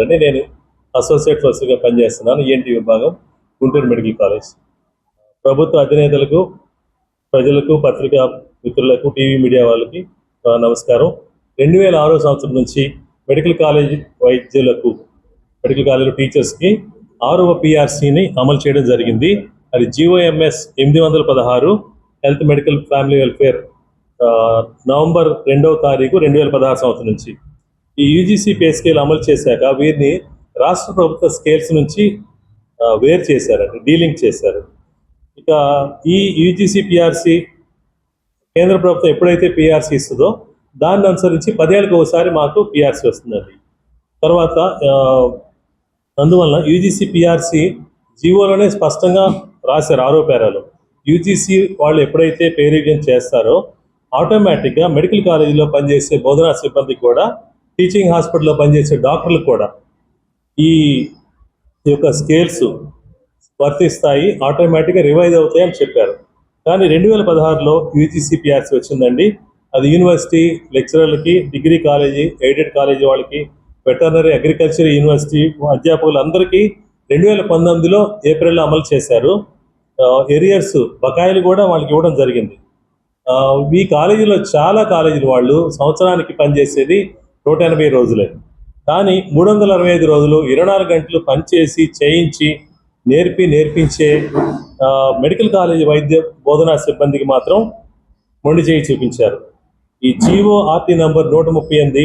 అని నేను అసోసియేట్ ప్రొఫెసర్గా పనిచేస్తున్నాను ఈఎన్టీ విభాగం గుంటూరు మెడికల్ కాలేజ్. ప్రభుత్వ అధినేతలకు ప్రజలకు పత్రికా మిత్రులకు టీవీ మీడియా వాళ్ళకి నమస్కారం. రెండు వేల ఆరో సంవత్సరం నుంచి మెడికల్ కాలేజ్ వైద్యులకు మెడికల్ కాలేజ్ టీచర్స్కి ఆరవ పిఆర్సీని అమలు చేయడం జరిగింది. అది జిఓఎంఎస్ ఎనిమిది వందల పదహారు health medical family welfare November రెండవ తారీఖు రెండు వేల పదహారు సంవత్సరం నుంచి. ఈ యూజీసీ పే స్కేల్ అమలు చేశాక వీరిని రాష్ట్ర ప్రభుత్వ స్కేల్స్ నుంచి వేరు చేశారండి డీలింగ్ చేశారు. ఇక ఈ యూజీసీ పిఆర్సీ కేంద్ర ప్రభుత్వం ఎప్పుడైతే పిఆర్సీ ఇస్తుందో దాన్ని అనుసరించి పదేళ్ళకి ఒకసారి మాకు పిఆర్సీ వస్తుందండి. తర్వాత అందువలన యూజీసీ పిఆర్సీ జీవోలోనే స్పష్టంగా రాశారు ఆరోపేరాలు. యూజీసీ వాళ్ళు ఎప్పుడైతే పే చేస్తారో ఆటోమేటిక్గా మెడికల్ కాలేజీలో పనిచేసే బోధనా సిబ్బంది కూడా టీచింగ్ హాస్పిటల్లో పనిచేసే డాక్టర్లు కూడా ఈ యొక్క స్కేల్స్ వర్తిస్తాయి ఆటోమేటిక్గా రివైజ్ అవుతాయి అని చెప్పారు. కానీ రెండు వేల పదహారులో యూజీసీపీఆర్సీ వచ్చిందండి. అది యూనివర్సిటీ లెక్చరర్లకి డిగ్రీ కాలేజీ ఎయిడెడ్ కాలేజీ వాళ్ళకి వెటర్నరీ అగ్రికల్చర్ యూనివర్సిటీ అధ్యాపకులందరికీ రెండు వేల పంతొమ్మిదిలో ఏప్రిల్లో అమలు చేశారు. ఎరియర్స్ బకాయిలు కూడా వాళ్ళకి ఇవ్వడం జరిగింది. ఈ కాలేజీలో చాలా కాలేజీలు వాళ్ళు సంవత్సరానికి పనిచేసేది నూట ఎనభై రోజులే. కానీ మూడు వందల అరవై ఐదు రోజులు ఇరవై నాలుగు గంటలు పనిచేసి చేయించి నేర్పి నేర్పించే మెడికల్ కాలేజీ వైద్య బోధనా సిబ్బందికి మాత్రం మొండి చేయి చూపించారు. ఈ జీవో ఆర్టీ నంబర్ నూట ముప్పై ఎనిమిది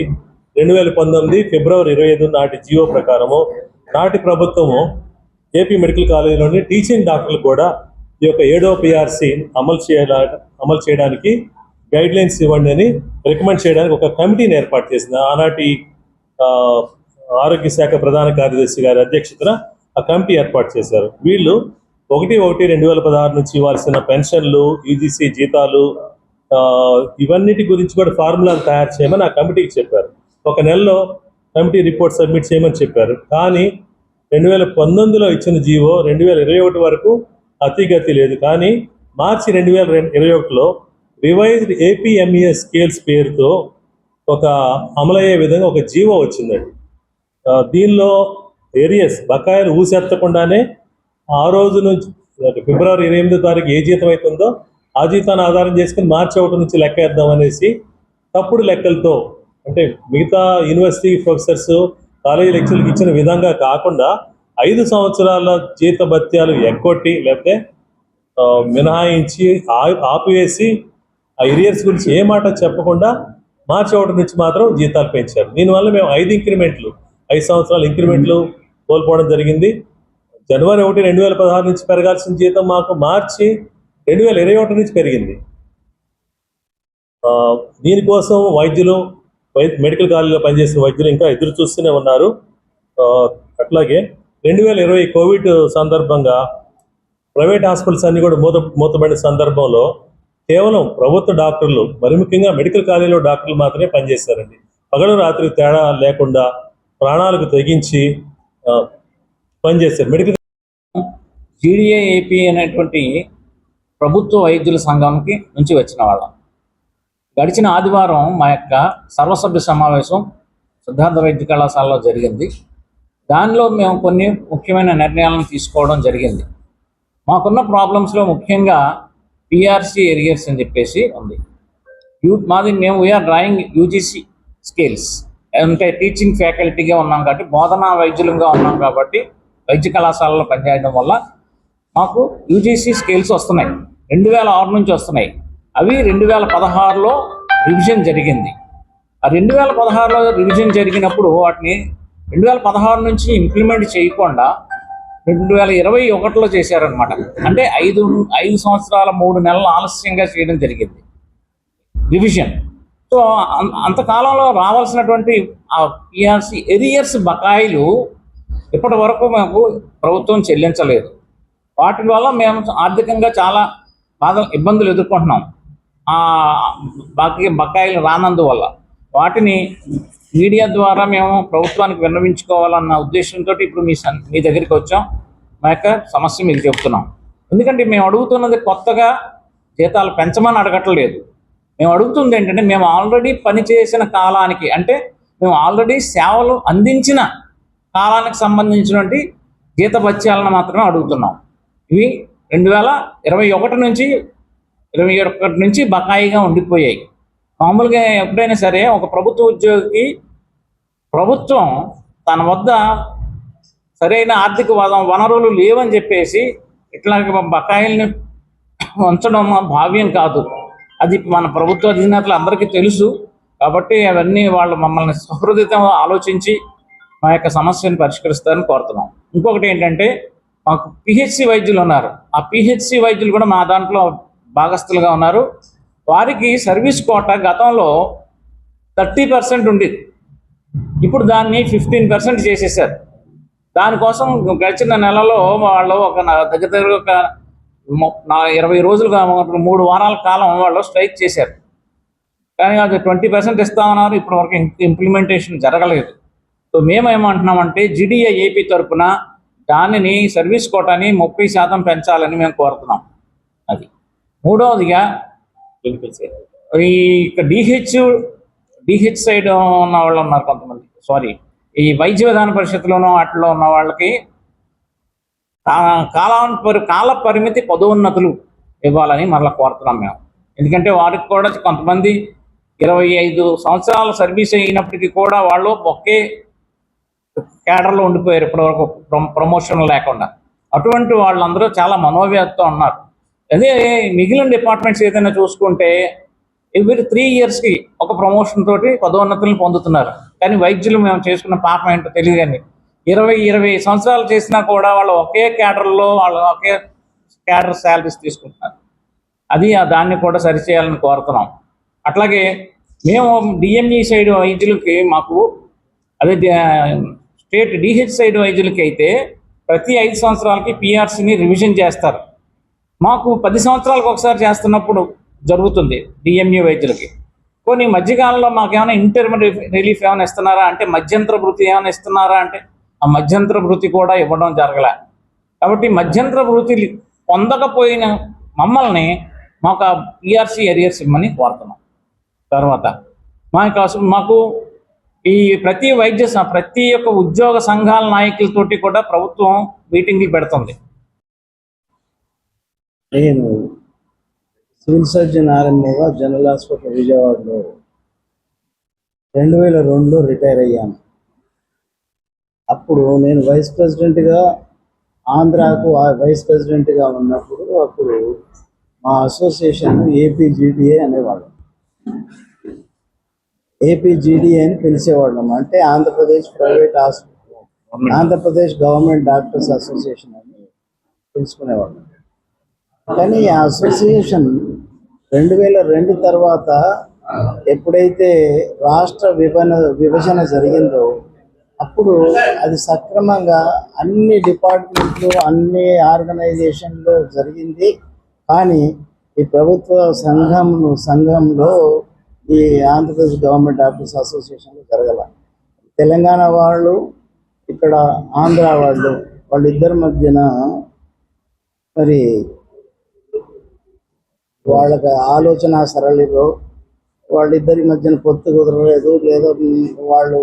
రెండు వేల పంతొమ్మిది ఫిబ్రవరి ఇరవై ఐదు నాటి జీవో ప్రకారము నాటి ప్రభుత్వము ఏపీ మెడికల్ కాలేజీలోని టీచింగ్ డాక్టర్లు కూడా ఈ యొక్క ఏడో పిఆర్సీ అమలు చేయాల అమలు చేయడానికి గైడ్ లైన్స్ ఇవ్వండి అని రికమెండ్ చేయడానికి ఒక కమిటీని ఏర్పాటు చేసింది ఆనాటి ఆరోగ్య శాఖ ప్రధాన కార్యదర్శి గారి అధ్యక్షతన ఆ కమిటీ ఏర్పాటు చేశారు. వీళ్ళు ఒకటి ఒకటి రెండు వేల పదహారు నుంచి ఇవ్వాల్సిన పెన్షన్లు యూజీసీ జీతాలు ఇవన్నిటి గురించి కూడా ఫార్ములాలు తయారు చేయమని ఆ కమిటీకి చెప్పారు. ఒక నెలలో కమిటీ రిపోర్ట్ సబ్మిట్ చేయమని చెప్పారు. కానీ రెండు వేల పంతొమ్మిదిలో ఇచ్చిన జీవో రెండు వేల ఇరవై ఒకటి వరకు అతిగతి లేదు. కానీ మార్చి రెండు వేల ఇరవై ఒకటిలో రివైజ్డ్ ఏపీఎంఈఎస్ స్కేల్స్ పేరుతో ఒక అమలయ్యే విధంగా ఒక జీవో వచ్చిందండి. దీనిలో ఏరియస్ బకాయిలు ఊసెత్తకుండానే ఆ రోజు నుంచి ఫిబ్రవరి ఇరవై ఎనిమిదో తారీఖు ఏ జీతం అవుతుందో ఆ జీతాన్ని ఆధారం చేసుకుని మార్చి ఒకటి నుంచి లెక్క వేద్దాం అనేసి తప్పుడు లెక్కలతో అంటే మిగతా యూనివర్సిటీ ప్రొఫెసర్స్ కాలేజీ లెక్చర్లకు ఇచ్చిన విధంగా కాకుండా ఐదు సంవత్సరాల జీత భత్యాలు ఎగ్గొట్టి లేకపోతే మినహాయించి ఆపివేసి ఆ ఇరియర్స్ గురించి ఏ మాట చెప్పకుండా మార్చి ఒకటి నుంచి మాత్రం జీతాలు పెంచారు. దీనివల్ల మేము ఐదు ఇంక్రిమెంట్లు ఐదు సంవత్సరాల ఇంక్రిమెంట్లు కోల్పోవడం జరిగింది. జనవరి ఒకటి రెండు వేల పదహారు నుంచి పెరగాల్సిన జీతం మాకు మార్చి రెండు వేల ఇరవై ఒకటి నుంచి పెరిగింది. దీనికోసం వైద్యులు మెడికల్ కాలేజీలో పనిచేసిన వైద్యులు ఇంకా ఎదురు చూస్తూనే ఉన్నారు. అట్లాగే రెండు వేల ఇరవై కోవిడ్ సందర్భంగా ప్రైవేట్ హాస్పిటల్స్ అన్ని కూడా మూత మూతబడిన సందర్భంలో కేవలం ప్రభుత్వ డాక్టర్లు మరి ముఖ్యంగా మెడికల్ కాలేజీలో డాక్టర్లు మాత్రమే పనిచేశారండి పగలు రాత్రి తేడా లేకుండా ప్రాణాలకు తెగించి పనిచేశారు మెడికల్ జీడీఏఏపీ అనేటువంటి ప్రభుత్వ వైద్యుల సంఘంకి నుంచి వచ్చిన వాళ్ళం. గడిచిన ఆదివారం మా యొక్క సర్వసభ్య సమావేశం సిద్ధార్థ వైద్య కళాశాలలో జరిగింది. దానిలో మేము కొన్ని ముఖ్యమైన నిర్ణయాలను తీసుకోవడం జరిగింది. మాకున్న ప్రాబ్లమ్స్లో ముఖ్యంగా పిఆర్సీ ఎరియర్స్ అని చెప్పేసి ఉంది. యూ మాది మేము we are drawing UGC scales అంటే టీచింగ్ ఫ్యాకల్టీగా ఉన్నాం కాబట్టి బోధనా వైద్యులుగా ఉన్నాం కాబట్టి వైద్య కళాశాలలో పనిచేయడం వల్ల మాకు యూజీసీ స్కేల్స్ వస్తున్నాయి. రెండు వేల ఆరు నుంచి వస్తున్నాయి. అవి రెండు వేల పదహారులో రివిజన్ జరిగింది. ఆ రెండు వేల పదహారులో రివిజన్ జరిగినప్పుడు వాటిని రెండు వేల పదహారు నుంచి ఇంప్లిమెంట్ చేయకుండా రెండు వేల ఇరవై ఒకటిలో చేశారనమాట అంటే ఐదు ఐదు సంవత్సరాల మూడు నెలలు ఆలస్యంగా చేయడం జరిగింది. రివిజన్ సో అం- అంతకాలంలో రావాల్సినటువంటి ఆ పిఆర్సీ ఎరియర్స్ బకాయిలు ఇప్పటి వరకు మాకు ప్రభుత్వం చెల్లించలేదు. వాటి వల్ల మేము ఆర్థికంగా చాలా బాధ ఇబ్బందులు ఎదుర్కొంటున్నాం. ఆ బాకీ బకాయిలు రానందువల్ల. వాటిని మీడియా ద్వారా మేము ప్రభుత్వానికి విన్నవించుకోవాలన్న ఉద్దేశంతో ఇప్పుడు మీ సన్- మీ దగ్గరికి వచ్చాం. మా యొక్క సమస్య మీకు చెప్తున్నాం. ఎందుకంటే మేము అడుగుతున్నది కొత్తగా జీతాలు పెంచమని అడగట్లేదు. మేము అడుగుతుంది ఏంటంటే మేము ఆల్రెడీ పనిచేసిన కాలానికి అంటే మేము ఆల్రెడీ సేవలు అందించిన కాలానికి సంబంధించినటువంటి జీత భత్యాలను మాత్రమే అడుగుతున్నాం. ఇవి రెండు వేల ఇరవై ఒకటి నుంచి ఇరవై ఒకటి నుంచి బకాయిగా ఉండిపోయాయి. మామూలుగా ఎప్పుడైనా సరే ఒక ప్రభుత్వ ఉద్యోగికి ప్రభుత్వం తన వద్ద సరైన ఆర్థిక వనరులు లేవని చెప్పేసి ఇట్లా బకాయిల్ని ఉంచడం భావ్యం కాదు. అది మన ప్రభుత్వ అధినేతలు అందరికీ తెలుసు. కాబట్టి అవన్నీ వాళ్ళు మమ్మల్ని సహృదితం ఆలోచించి మా యొక్క సమస్యను పరిష్కరిస్తారని కోరుతున్నాం. ఇంకొకటి ఏంటంటే మాకు పిహెచ్సి వైద్యులు ఉన్నారు. ఆ పిహెచ్సి వైద్యులు కూడా మా దాంట్లో భాగస్తులుగా ఉన్నారు. వారికి సర్వీస్ కోట గతంలో థర్టీ పర్సెంట్ ఉండేది. ఇప్పుడు దాన్ని ఫిఫ్టీన్ పర్సెంట్ చేసేసారు. దానికోసం గడిచిన నెలలో వాళ్ళు ఒక నా- దగ్గర దగ్గర ఒక నా ఇరవై రోజులుగా మూడు వారాల కాలం వాళ్ళు స్ట్రైక్ చేశారు. కానీ అది ట్వంటీ పర్సెంట్ ఇస్తామన్నారు ఇప్పటి వరకు ఇంప్లిమెంటేషన్ జరగలేదు. సో మేమేమంటున్నామంటే జిడిఏ ఏపీ తరపున దానిని సర్వీస్ కోటాని ముప్పై శాతం పెంచాలని మేము కోరుతున్నాం. అది. మూడవదిగా ఈ డిహెచ్ డిహెచ్ సైడ్ ఉన్న వాళ్ళు ఉన్నారు కొంతమంది. సారీ ఈ వైద్య విధాన పరిషత్లోనూ వాటిలో ఉన్న వాళ్ళకి కా- పరి కాల పరిమితి పదోన్నతులు ఇవ్వాలని మరలా కోరుతున్నాం మేము. ఎందుకంటే వారికి కూడా కొంతమంది ఇరవై ఐదు సంవత్సరాల సర్వీస్ అయినప్పటికీ కూడా వాళ్ళు ఒకే కేడర్లో ఉండిపోయారు ఇప్పటివరకు ప్రమోషన్ లేకుండా. అటువంటి వాళ్ళందరూ చాలా మనోవ్యాధితో ఉన్నారు. అదే మిగిలిన డిపార్ట్మెంట్స్ ఏదైనా చూసుకుంటే ఎవ్రీ త్రీ ఇయర్స్కి ఒక ప్రమోషన్ తోటి పదోన్నతులను పొందుతున్నారు. కానీ వైద్యులు మేము చేసుకున్న పాపం ఏంటో తెలియదు కానీ ఇరవై ఇరవై సంవత్సరాలు చేసినా కూడా వాళ్ళు ఒకే క్యాడర్లో వాళ్ళు ఒకే క్యాడర్ శాలరీస్ తీసుకుంటున్నారు. అది ఆ దాన్ని కూడా సరిచేయాలని కోరుతున్నాం. అట్లాగే మేము డిఎంఈ సైడ్ వైద్యులకి మాకు అదే స్టేట్ డిహెచ్ సైడ్ వైద్యులకి అయితే ప్రతి ఐదు సంవత్సరాలకి పిఆర్సీని రివిజన్ చేస్తారు. మాకు పది సంవత్సరాలకు ఒకసారి చేస్తున్నప్పుడు జరుగుతుంది డిఎంయూ వైద్యులకి. కొన్ని మధ్యకాలంలో మాకు ఏమైనా రిలీఫ్ ఏమైనా ఇస్తున్నారా అంటే మధ్యంతర వృత్తి ఏమైనా ఇస్తున్నారా అంటే ఆ మధ్యంతర వృత్తి కూడా ఇవ్వడం జరగలే. కాబట్టి మధ్యంతర వృత్తి పొందకపోయిన మమ్మల్ని మాకు ఆ పిఆర్సీ ఎరియర్స్ ఇమ్మని కోరుతున్నాం. తర్వాత మాకు మాకు ఈ ప్రతి వైద్య ప్రతి ఒక్క ఉద్యోగ సంఘాల నాయకులతోటి కూడా ప్రభుత్వం మీటింగ్లు పెడుతుంది. నేను సివిల్ సర్జన్ ఆర్ఎంఓగా జనరల్ హాస్పిటల్ విజయవాడలో రెండు వేల రెండులో రిటైర్ అయ్యాను. అప్పుడు నేను వైస్ ప్రెసిడెంట్గా ఆంధ్రాకు వైస్ ప్రెసిడెంట్గా ఉన్నప్పుడు అప్పుడు మా association ఏపీజీడిఏ అనేవాళ్ళం. A P G D A అని పిలిచేవాళ్ళం. అంటే Andhra Pradesh private hospital Andhra Pradesh government doctors association అని పిలుచుకునేవాళ్ళం. కానీ ఆ అసోసియేషన్ రెండు వేల రెండు తర్వాత ఎప్పుడైతే రాష్ట్ర విభజన విభజన జరిగిందో అప్పుడు అది సక్రమంగా అన్ని డిపార్ట్మెంట్లు అన్ని ఆర్గనైజేషన్లు జరిగింది. కానీ ఈ ప్రభుత్వ సంఘం సంఘంలో ఈ ఆంధ్రప్రదేశ్ గవర్నమెంట్ ఆఫీస్ అసోసియేషన్లో జరగల. తెలంగాణ వాళ్ళు ఇక్కడ ఆంధ్ర వాళ్ళు వాళ్ళిద్దరి మధ్యన మరి వాళ్ళకి ఆలోచన సరళిలో వాళ్ళిద్దరి మధ్యన పొత్తు కుదరలేదు లేదా వాళ్ళు